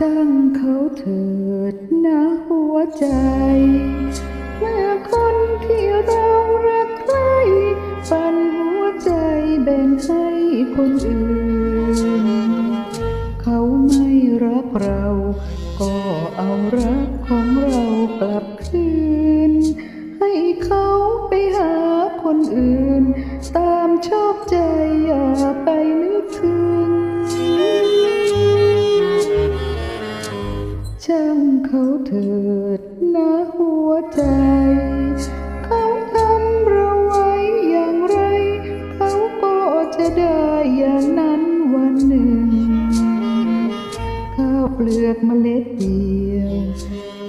ช่างเขาเถิดนะหัวใจ เมื่อคนที่เรารักใครปันหัวใจแบ่งให้คนอื่น เขาไม่รักเรา ก็เอารักของเรากลับคืน ให้เขาไปหาคนอื่น ตามชอบใจ เขาเถิดนะหัวใจ เขาทำเราไว้อย่างไร เขาก็จะได้อย่างนั้นวันหนึ่ง ข้าวเปลือกเมล็ดเดียว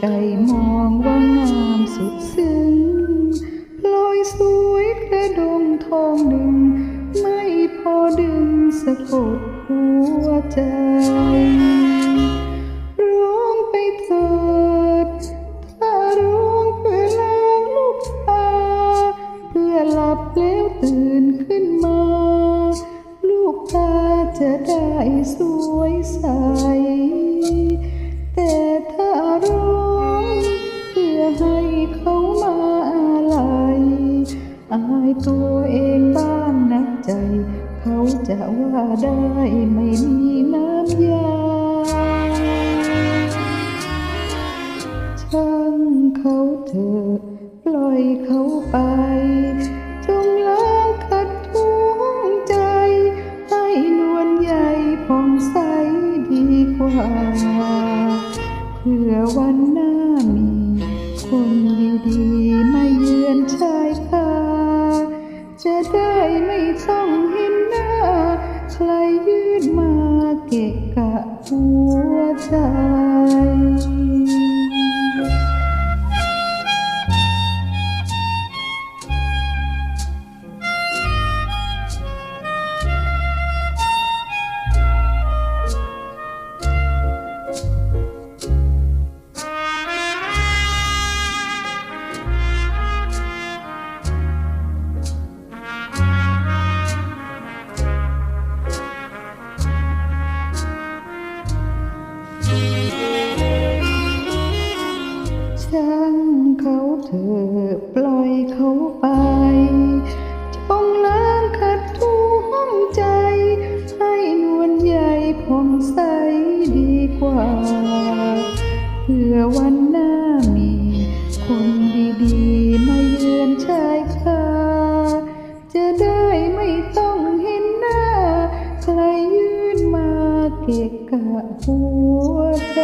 ไก่มองว่างามสุดซึ้งพลอยสวยกระดงทองหนึ่ง ไม่พอดึงสะกดหัวใจ สวยใส แต่ถ้าร้องเพื่อให้เขามาอะไรอายตัวเองบ้างนักใจ เขาจะว่าได้ไม่มีน้ำยาช่างเขาเถอะปล่อยเขาไป จงล้า ใหญ่ผ่องใสดีกว่า เพื่อวันหน้ามี คนดีๆมาเยือนชายคาจะได้ไม่ต้องเห็นหน้า ใครยืดมาเกะกะหัวใจ เขาเถอปล่อยเขาไปจงล้างขัดท่วงใจ ให้นวลใหญ่ผ่องใสดีกว่า เพื่อวันหน้ามี คนดีๆ มาเยือนชายคาจะได้ไม่ต้องเห็นหน้า ใครยื่นมาเกะกะหัวใจ